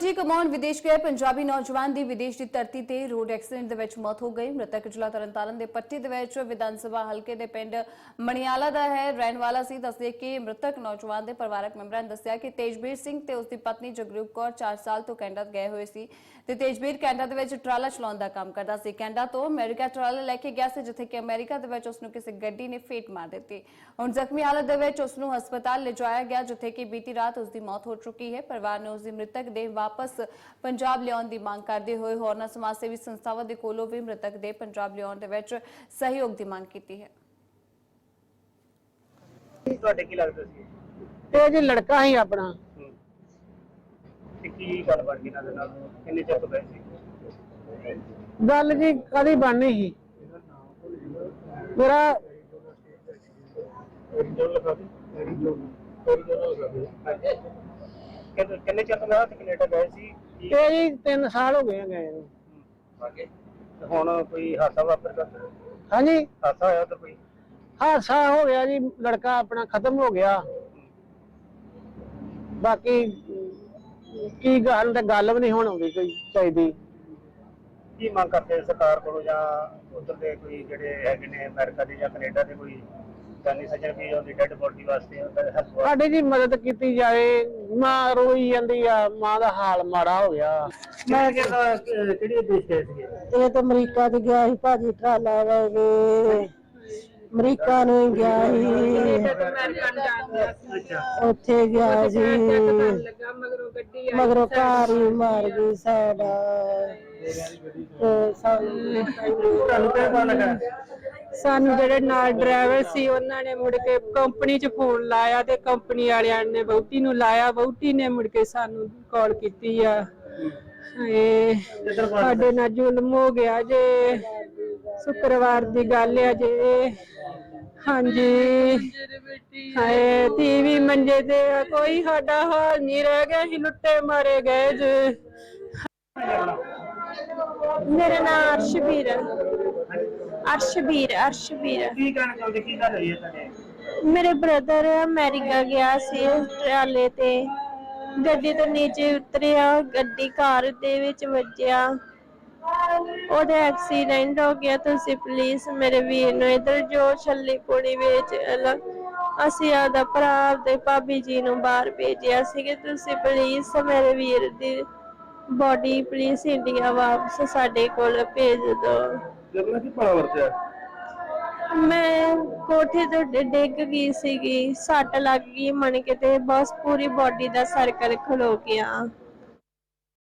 ਰੋਟੀ ਕਮਾਉਣ ਵਿਦੇਸ਼ ਗਏ ਪੰਜਾਬੀ ਨੌਜਵਾਨ ਦੀ ਵਿਦੇਸ਼ ਦੀ ਧਰਤੀ ਤੇ ਰੋਡ ਐਕਸੀਡੈਂਟ ਦੇ ਵਿੱਚ ਮੌਤ ਹੋ ਗਈ। ਮ੍ਰਿਤਕ ਜ਼ਿਲ੍ਹਾ ਤਰਨਤਾਰਨ ਦੇ ਪੱਟੀ ਦੇ ਵਿੱਚ ਵਿਧਾਨ ਸਭਾ ਹਲਕੇ ਦੇ ਪਿੰਡ ਮਣਿਆਲਾ ਦਾ ਹੈ। ਰਹਿਣ ਵਾਲਾ ਸੀ, ਦੱਸਦੇ ਕਿ ਮ੍ਰਿਤਕ ਨੌਜਵਾਨ ਦੇ ਪਰਿਵਾਰਕ ਮੈਂਬਰਾਂ ਨੇ ਦੱਸਿਆ ਕਿ ਤੇਜਵੀਰ ਸਿੰਘ ਤੇ ਉਸ ਦੀ ਪਤਨੀ ਜਗਰੂਪ ਕੌਰ 4 ਸਾਲ ਤੋਂ ਕੈਨੇਡਾ ਗਏ ਹੋਏ ਸੀ ਤੇ ਤੇਜਵੀਰ ਕੈਨੇਡਾ ਦੇ ਵਿੱਚ ਟਰਾਲਾ ਚਲਾਉਣ ਦਾ ਕੰਮ ਕਰਦਾ ਸੀ। ਕੈਨੇਡਾ ਤੋਂ ਅਮਰੀਕਾ ਟਰਾਲਾ ਲੈ ਕੇ ਗਿਆ ਸੀ, ਜਿੱਥੇ ਕਿ ਅਮਰੀਕਾ ਦੇ ਵਿੱਚ ਉਸ ਨੂੰ ਕਿਸੇ ਗੱਡੀ ਨੇ ਫੇਟ ਮਾਰ ਦਿੱਤੀ। ਹੁਣ ਜ਼ਖਮੀ ਹਾਲਤ ਦੇ ਵਿੱਚ ਉਸ ਨੂੰ ਹਸਪਤਾਲ ਲਿਜਾਇਆ ਗਿਆ, ਜਿੱਥੇ ਕਿ ਬੀਤੀ ਰਾਤ ਉਸ ਦੀ ਮੌਤ ਹੋ ਚੁੱਕੀ ਹੈ। ਪਰਿਵਾਰ ਨੇ ਉਸ ਦੀ ਮ੍ਰਿਤਕ ਦੇ ਵਾਪਸ ਪੰਜਾਬ ਲਿਆਉਣ ਦੀ ਮੰਗ ਕਰਦੇ ਹੋਏ ਹੋਰਨਾਂ ਸਮਾਜ ਸੇਵੀ ਸੰਸਥਾਵਾਂ ਦੇ ਕੋਲੋਂ ਵੀ ਮ੍ਰਿਤਕ ਦੇ ਪੰਜਾਬ ਲਿਆਉਣ ਦੇ ਵਿੱਚ ਸਹਿਯੋਗ ਦੀ ਮੰਗ ਕੀਤੀ ਹੈ। ਤੁਹਾਡੇ ਕੀ ਲੱਗਦਾ ਸੀ? ਇਹ ਜੀ ਲੜਕਾ ਹੀ ਆਪਣਾ। ਤੇ ਕੀ ਗੱਲ ਬਣ ਗਈ ਨਾਲ? ਕਿੰਨੇ ਚਿਰ ਤੋਂ ਗਏ ਸੀ? ਗੱਲ ਜੀ ਕਦੀ ਬਣਨੀ ਸੀ? ਮੇਰਾ ਕਿੰਨੇ ਕਿੰਨੇ ਚਿਰ ਤੋਂ ਮੈਂ ਤੇ ਕੈਨੇਡਾ ਗਏ ਸੀ? ਕੀ- ਇਹ ਜੀ 3 ਸਾਲ ਹੋ ਗਏ ਆ ਗਏ ਨੂੰ। ਤੇ ਹੁਣ ਕੋਈ ਹਾਦਸਾ ਵਾਪਰ ਗਿਆ? ਹਾਂਜੀ। ਹਾਦਸਾ ਹੋਇਆ ਤਾਂ ਕੋਈ? ਹਾਦਸਾ ਹੋ ਗਿਆ ਜੀ ਲੜਕਾ ਆਪਣਾ ਖਤਮ ਹੋ ਗਿਆ। ਬਾਕੀ ਕੀ ਗੱਲ ਤੇ ਗੱਲ ਵੀ ਨਹੀਂ ਹੁਣ ਆਉਂਦੀ ਕੋਈ ਚਾਹੀਦੀ। ਕੀ ਮੰਗ ਕਰਦੇ ਸਰਕਾਰ ਕੋਲੋਂ ਜਾਂ ਉਧਰ ਦੇ ਕੋਈ ਜਿਹੜੇ ਹੈਗੇ ਨੇ ਅਮਰੀਕਾ ਦੇ ਜਾਂ ਕੈਨੇਡਾ ਦੇ ਕੋਈ ਜਾਨੀ ਸੱਜਣ ਵੀ ਉਹਦੀ ਡੈੱਡ ਬੋਡੀ ਵਾਸਤੇ ਉਹਦਾ ਹੈਲਪ ਸਾਡੀ ਜੀ ਮਦਦ ਕੀਤੀ ਜਾਵੇ ਮਾਂ ਰੋਈ ਜਾਂਦੀ ਆ ਮਾਂ ਦਾ ਹਾਲ ਮਾੜਾ ਹੋ ਗਿਆ। ਮੈਂ ਕਿਹੜੀ ਦੇਸ਼ ਗਏ ਸੀਗੇ? ਇਹ ਤਾਂ ਅਮਰੀਕਾ ਤੇ ਗਿਆ ਸੀ ਭਾਜੀ ਟਰਾਲਾ ਲੈ ਕੇ। ਅਮਰੀਕਾ ਨੂੰ ਹੀ ਗਿਆ ਸੀ। ਅੱਛਾ। ਉੱਥੇ ਗਿਆ ਸੀ। ਮਗਰੋਂ ਕਾਰ ਹੀ ਮਾਰ ਗਈ ਸਾਡਾ। ਤੇ ਸਾਨੂੰ ਤੁਹਾਨੂੰ ਕਿਹੜਾ ਲੱਗਾ? ਸਾਨੂੰ ਜਿਹੜੇ ਨਾਲ ਡਰਾਈਵਰ ਸੀ ਉਹਨਾਂ ਨੇ ਮੁੜ ਕੇ ਕੰਪਨੀ 'ਚ ਫੋਨ ਲਾਇਆ ਤੇ ਕੰਪਨੀ ਵਾਲਿਆਂ ਨੇ ਵਹੁਟੀ ਨੂੰ ਲਾਇਆ। ਵਹੁਟੀ ਨੇ ਮੁੜ ਕੇ ਸਾਨੂੰ ਕਾਲ ਕੀਤੀ ਆ। ਇਹ ਸਾਡੇ ਨਾਲ ਜ਼ੁਲਮ ਹੋ ਗਿਆ ਜੇ। ਸ਼ੁੱਕਰਵਾਰ ਦੀ ਗੱਲ ਆ ਜੇ। ਹਾਂਜੀ। ਹਾਏ ਟੀਵੀ ਮੰਜੇ ਤੇ ਆ, ਕੋਈ ਸਾਡਾ ਹਾਲ ਨਹੀਂ ਰਹਿ ਗਿਆ ਅਸੀਂ ਲੁੱਟੇ ਮਾਰੇ ਗਏ ਜੇ। ਮੇਰਾ ਨਾਮ ਅਰਸ਼ਬੀਰ ਹੈ। ਅਰਸ਼ਬੀਰ ਅਰਸ਼ਬੀਰ ਕੀ ਕਹਿਣਾ ਚਾਹੁੰਦੇ ਕੀ ਗੱਲ ਹੋਈ ਹੈ ਤੁਹਾਡੇ? ਮੇਰੇ ਬ੍ਰਦਰ ਅਮਰੀਕਾ ਗਿਆ ਸੀ ਟਰਾਲੇ ਤੇ। ਗੱਡੀ ਤੋਂ ਨੀਚੇ ਉਤਰਿਆ ਗੱਡੀ ਕਾਰ ਦੇ ਵਿੱਚ ਵੱਜਿਆ। ਉਹਦਾ ਐਕਸੀਡੈਂਟ ਹੋ ਗਿਆ। ਤੁਸੀਂ ਪਲੀਜ਼ ਮੇਰੇ ਵੀਰ ਨੂੰ ਇਧਰ ਜੋ ਛੱਲੀ ਪੁਣੀ ਵਿੱਚ ਅਸੀਂ ਆਦਾ ਭਰਾ ਦੇ ਭਾਬੀ ਜੀ ਨੂੰ ਬਾਹਰ ਭੇਜਿਆ ਸੀ ਕਿ ਤੁਸੀਂ ਪਲੀਜ਼ ਮੇਰੇ ਵੀਰ ਦੀ ਬੋਡੀ ਪਲੀਜ਼ ਇੰਡੀਆ ਵਾਪਸ ਸਾਡੇ ਕੋਲ ਭੇਜ ਦਿਓ। ਜਦੋਂ ਕੀ ਪੜਾ ਵਰਤਿਆ? ਮੈਂ ਕੋਠੇ ਤੋਂ ਡ- ਡਿੱਗ ਗਈ ਸੀਗੀ। ਸੱਟ ਲੱਗ ਗਈ ਮਣ ਕੇ ਤੇ ਬਸ ਪੂਰੀ ਬਾਡੀ ਦਾ ਸਰਕਲ ਖਲੋ ਗਿਆ।